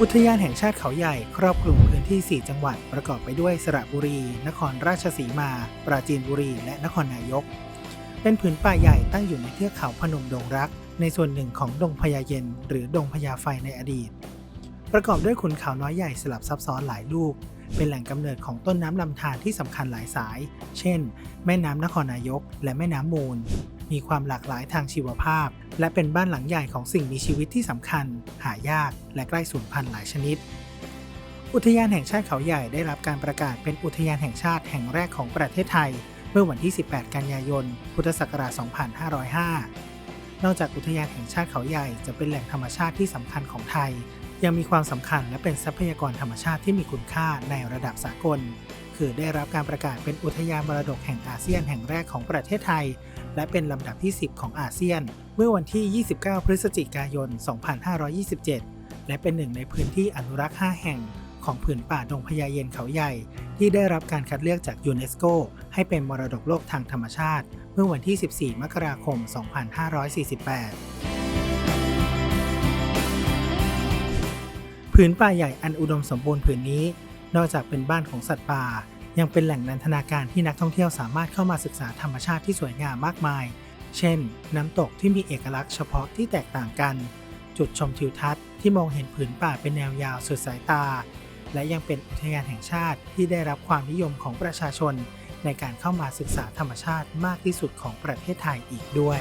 อุทยานแห่งชาติเขาใหญ่ครอบคลุมพื้นที่ 4 จังหวัดประกอบไปด้วยสระบุรี นครราชสีมา ปราจีนบุรี และนครนายก เป็นผืนป่าใหญ่ตั้งอยู่ในเทือกเขาพนมดงรัก ในส่วนหนึ่งของดงพญาเย็น หรือดงพญาไฟในอดีต ประกอบด้วยขุนเขาน้อยใหญ่สลับซับซ้อนหลายลูก เป็นแหล่งกำเนิดของต้นน้ำลำธารที่สำคัญหลายสาย เช่น แม่น้ำนครนายก และแม่น้ำมูล มีความหลากหลายทางชีวภาพ และเป็นบ้านหลังใหญ่ของสิ่งมีชีวิตที่สำคัญ หายาก และใกล้สูญพันธุ์หลายชนิด อุทยานแห่งชาติเขาใหญ่ได้รับการประกาศเป็นอุทยานแห่งชาติแห่งแรกของประเทศไทย เมื่อวันที่ 18 กันยายน พุทธศักราช 2505 นอกจากอุทยานแห่งชาติเขาใหญ่จะเป็นแหล่งธรรมชาติที่สำคัญของไทย ยังมีความสำคัญและเป็นทรัพยากรธรรมชาติที่มีคุณค่าในระดับสากล คือได้รับการประกาศเป็นอุทยานมรดกแห่งอาเซียนแห่งแรกของประเทศไทย และเป็นลำดับที่ 10 ของอาเซียน เมื่อวันที่ 29 พฤศจิกายน 2527 และเป็นหนึ่งในพื้นที่อนุรักษ์ 5 แห่งของผืนป่าดงพญาเย็นเขาใหญ่ ที่ได้รับการคัดเลือกจากยูเนสโกให้เป็นมรดกโลกทางธรรมชาติ เมื่อวันที่ 14 มกราคม 2548ผืนป่าใหญ่อันอุดมสมบูรณ์ผืนนี้ นอกจากเป็นบ้านของสัตว์ป่า ยังเป็นแหล่งนันทนาการที่นักท่องเที่ยวสามารถเข้ามาศึกษาธรรมชาติที่สวยงามมากมาย เช่น น้ำตกที่มีเอกลักษณ์เฉพาะที่แตกต่างกัน จุดชมทิวทัศน์ที่มองเห็นผืนป่าเป็นแนวยาวสุดสายตา และยังเป็นอุทยานแห่งชาติที่ได้รับความนิยมของประชาชน ในการเข้ามาศึกษาธรรมชาติมากที่สุดของประเทศไทยอีกด้วย